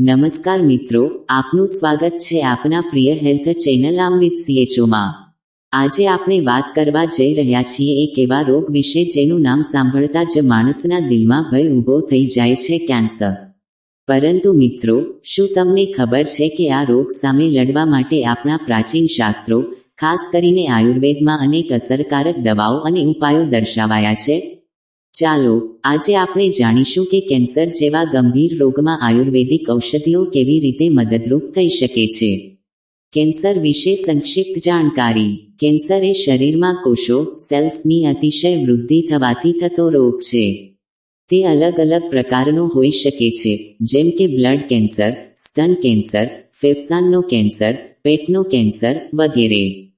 નમસ્કાર મિત્રો, આપનું સ્વાગત છે આપના પ્રિય હેલ્થ ચેનલ આમ વિથ CHO માં આજે આપણે વાત કરવા જઈ રહ્યા છીએ એક એવા રોગ વિશે જેનું નામ સાંભળતા જ માણસના દિલમાં ભય ઊભો થઈ જાય છે કેન્સર. પરંતુ મિત્રો, શું તમને ખબર છે કે આ રોગ સામે લડવા માટે આપણા પ્રાચીન શાસ્ત્રો, ખાસ કરીને આયુર્વેદમાં અનેક અસરકારક દવાઓ અને ઉપાયો દર્શાવાયા છે? ચાલો, આજે આપણે જાણીશું કે કેન્સર જેવા ગંભીર રોગમાં આયુર્વેદિક ઔષધિઓ કેવી રીતે મદદરૂપ થઈ શકે છે. કેન્સર વિશે સંક્ષિપ્ત જાણકારી. કેન્સર એ શરીરમાં કોષો, સેલ્સની અતિશય વૃદ્ધિ થવાથી થતો રોગ છે. તે અલગ અલગ પ્રકારનો હોઈ શકે છે, જેમ કે બ્લડ કેન્સર, સ્તન કેન્સર ફેફસાનનો કેન્સર, પેટનો કેન્સર વગેરે.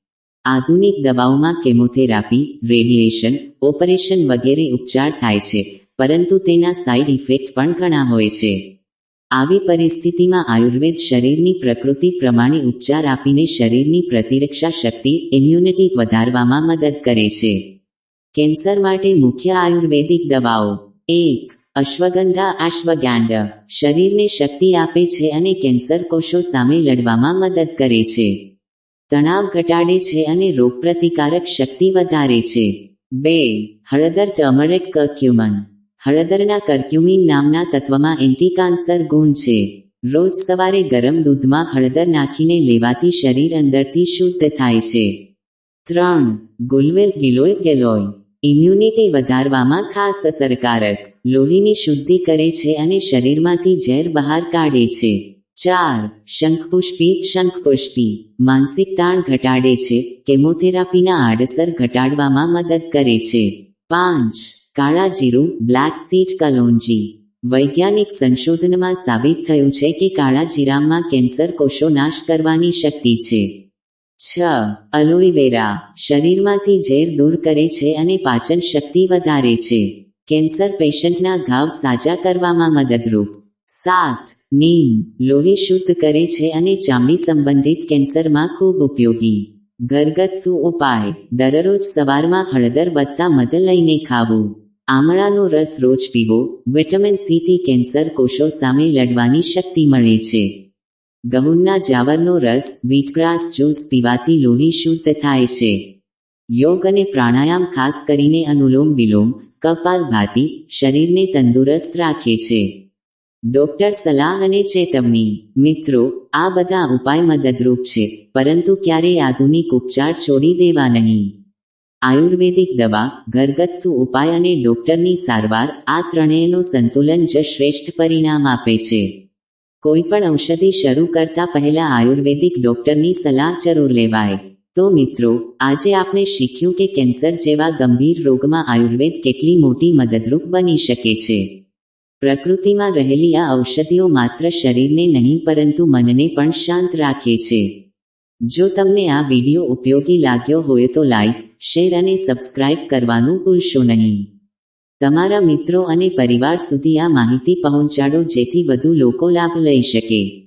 આધુનિક દવાઓમાં કેમોથેરાપી, રેડિયેશન, ઓપરેશન વગેરે ઉપચાર થાય છે, પરંતુ તેના સાઇડ ઇફેક્ટ પણ ઘણા હોય છે. આવી પરિસ્થિતિમાં આયુર્વેદ શરીરની પ્રકૃતિ પ્રમાણે ઉપચાર આપીને શરીરની પ્રતિરક્ષા શક્તિ ઇમ્યુનિટી વધારવામાં મદદ કરે છે. કેન્સર માટે મુખ્ય આયુર્વેદિક દવાઓ. એક, અશ્વગંધા અશ્વગાંડ શરીરને શક્તિ આપે છે અને કેન્સર કોષો સામે લડવામાં મદદ કરે છે. તણાવ ઘટાડે છે અને રોગપ્રતિકારક શક્તિ વધારે છે. બે, હળદર ટર્મરિક કર્ક્યુમન. હળદરના કર્ક્યુમિન નામના તત્વમાં એન્ટીકાન્સર ગુણ છે. રોજ સવારે ગરમ દૂધમાં હળદર નાખીને લેવાથી શરીર અંદરથી શુદ્ધ થાય છે. ત્રણ ગુલવેલ ગિલોય ગેલોય. ઇમ્યુનિટી વધારવામાં ખાસ અસરકારક. લોહીની શુદ્ધિ કરે છે અને શરીરમાંથી ઝેર બહાર કાઢે છે. ચાર, શંખપુષ્પી શંખપુષ્પી. માનસિક તાણ ઘટાડે છે, કેમોથેરાપીના આડઅસર ઘટાડવામાં મદદ કરે છે. પાંચ, કાળા જીરું, બ્લેક સીડ કલોંજી વૈજ્ઞાનિક સંશોધનમાં સાબિત થયું છે કે કાળા જીરામાં કેન્સર કોષો નાશ કરવાની શક્તિ છે. છ અલોઈવેરા શરીરમાંથી ઝેર દૂર કરે છે અને પાચન શક્તિ વધારે છે. કેન્સર પેશન્ટના ઘાવ સાજા કરવામાં મદદરૂપ. સાત નીમ, લોહી શુદ્ધ કરે છે અને ચામડી સંબંધિત કેન્સરમાં ખૂબ ઉપયોગી. ઘરગથ્થુ ઉપાય, દરરોજ સવારમાં હળદર વત્તા મધ લઈને ખાવું. આમળાનો રસ રોજ પીવો, વિટામિન સીથી કેન્સર કોષો સામે લડવાની શક્તિ મળે છે. ગહુરના જાવરનો રસ વીટગ્રાસ જ્યુસ પીવાથી લોહી શુદ્ધ થાય છે. યોગ અને પ્રાણાયામ ખાસ કરીને અનુલોમ વિલોમ, કપાલભાતી, શરીરને તંદુરસ્ત રાખે છે. ડોક્ટર સલાહ અને ચેતવણી. મિત્રો, આ બધા ઉપાય મદદરૂપ છે, પરંતુ ક્યારેય આધુનિક ઉપચાર છોડી દેવા નહીં. આયુર્વેદિક દવા, ઘરગથ્થુ ઉપાય અને ડોક્ટરની સારવાર, આ ત્રણેયનું સંતુલન જ શ્રેષ્ઠ પરિણામ આપે છે. કોઈ પણ ઔષધિ શરૂ કરતા પહેલા આયુર્વેદિક ડોક્ટરની સલાહ જરૂર લેવાય. તો મિત્રો, આજે આપણે શીખ્યું કે કેન્સર જેવા ગંભીર રોગમાં આયુર્વેદ કેટલી મોટી મદદરૂપ બની શકે છે. પ્રકૃતિમાં રહેલી આ ઔષધિઓ માત્ર શરીરને નહીં, પરંતુ મનને પણ શાંત રાખે છે. જો તમને આ વિડિયો ઉપયોગી લાગ્યો હોય તો લાઈક, શેર અને સબસ્ક્રાઇબ કરવાનું ભૂલશો નહીં. તમારા મિત્રો અને પરિવાર સુધી આ માહિતી પહોંચાડો જેથી વધુ લોકો લાભ લઈ શકે.